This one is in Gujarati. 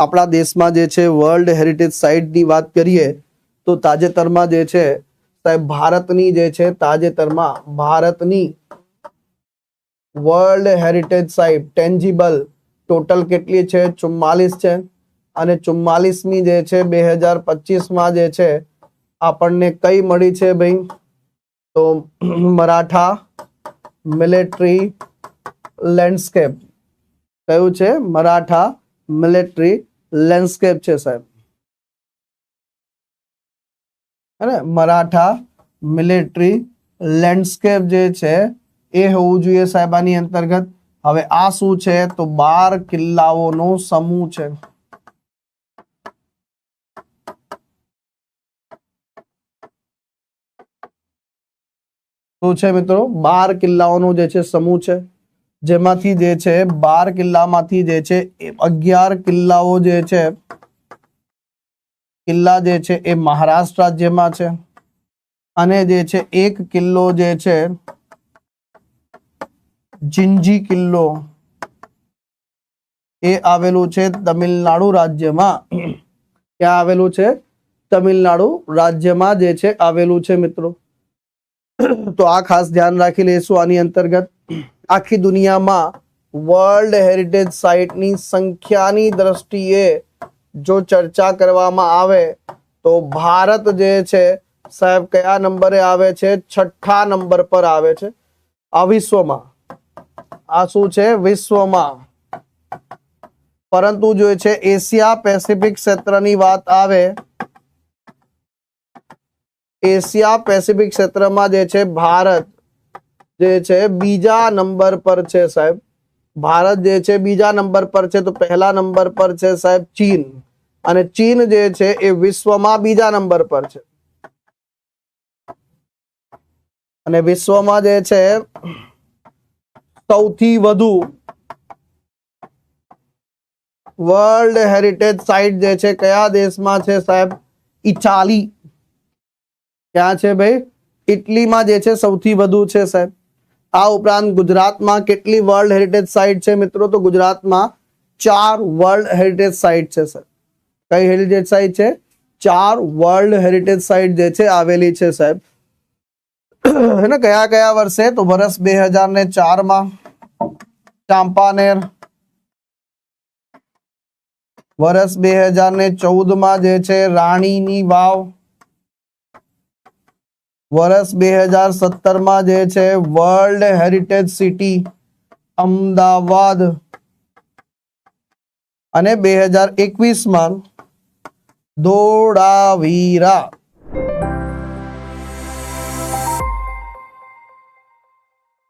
આપણા દેશમાં જે છે વર્લ્ડ હેરિટેજ સાઇટની વાત કરીએ, તો તાજેતરમાં જે છે, સાહેબ, ભારતની જે છે તાજેતરમાં ભારતની world heritage site tangible total કેટલી છે? ચુમ્માલીસ છે. અને ચુમ્માલીસમી જે છે બે હજાર પચીસમાં જે છે, આપણને કઈ મળી છે ભાઈ? તો મરાઠા મિલિટરી લેન્ડસ્કેપ કયું છે? મરાઠા મિલિટરી લેન્ડસ્કેપ છે સાહેબ. હે મરાઠા મિલિટરી લેન્ડસ્કેપ જે છે, એ હોવું જોઈએ સાહેબ આની અંતર્ગત. હવે આ શું છે? તો બાર કિલ્લાઓનો સમૂહ છે. શું છે મિત્રો? બાર કિલ્લાઓનો જે છે સમૂહ છે. જેમાંથી જે છે, બાર કિલ્લામાંથી જે છે અગિયાર કિલ્લાઓ જે છે, કિલ્લા જે છે, એ મહારાષ્ટ્ર રાજ્યમાં છે. અને જે છે, એક કિલ્લો જે છે, જિંજી કિલ્લો, એ આવેલું છે તમિલનાડુ રાજ્યમાં. ક્યાં આવેલું છે? તમિલનાડુ રાજ્યમાં જે છે, આવેલું છે મિત્રો. તો આ ખાસ ધ્યાન રાખી લઈશું આની અંતર્ગત. આખી દુનિયામાં વર્લ્ડ હેરિટેજ સાઇટની સંખ્યાની દ્રષ્ટિએ જો ચર્ચા કરવામાં આવે, તો ભારત જે છે, સાહેબ, કયા નંબરે આવે છે? છઠ્ઠા નંબર પર આવે છે. આ વિશ્વમાં. આ શું છે? વિશ્વમાં. પરંતુ જો છે, એશિયા પેસિફિક ક્ષેત્રની વાત આવે, એશિયા પેસિફિક ક્ષેત્રમાં જે છે, ભારત જે છે, બીજા નંબર પર છે સાહેબ. ભારત જે છે, બીજા નંબર પર છે, તો પહેલા નંબર પર છે સાહેબ ચીન. અને ચીન જે છે, એ વિશ્વમાં બીજા નંબર પર છે. અને વિશ્વમાં જે છે, સૌથી વધુ વર્લ્ડ હેરિટેજ સાઇટ જે છે, કયા દેશમાં છે સાહેબ? ઇટાલી. ક્યાં છે ભાઈ? ઇટલીમાં જે છે, સૌથી વધુ છે સાહેબ. આ ઉપરાંત ગુજરાતમાં કેટલી વર્લ્ડ હેરિટેજ સાઇટ છે મિત્રો? તો ગુજરાતમાં ચાર વર્લ્ડ હેરિટેજ સાઇટ છે સર કઈ હેરિટેજ સાઇટ છે? ચાર વર્લ્ડ હેરિટેજ સાઇટ જે છે, આવેલી છે, સાહેબ. હે ને, કયા કયા વર્ષે? તો વર્ષ બે હજાર ને ચારમાં ચાંપાનેર. વર્ષ બે હજાર ને ચૌદમાં જે છે, રાણીની વાવ. વર્ષ બે હજાર સત્તરમાં જે છે વર્લ્ડ હેરિટેજ સિટી અમદાવાદ. અને બે હજાર એકવીસમાં ધોળાવીરા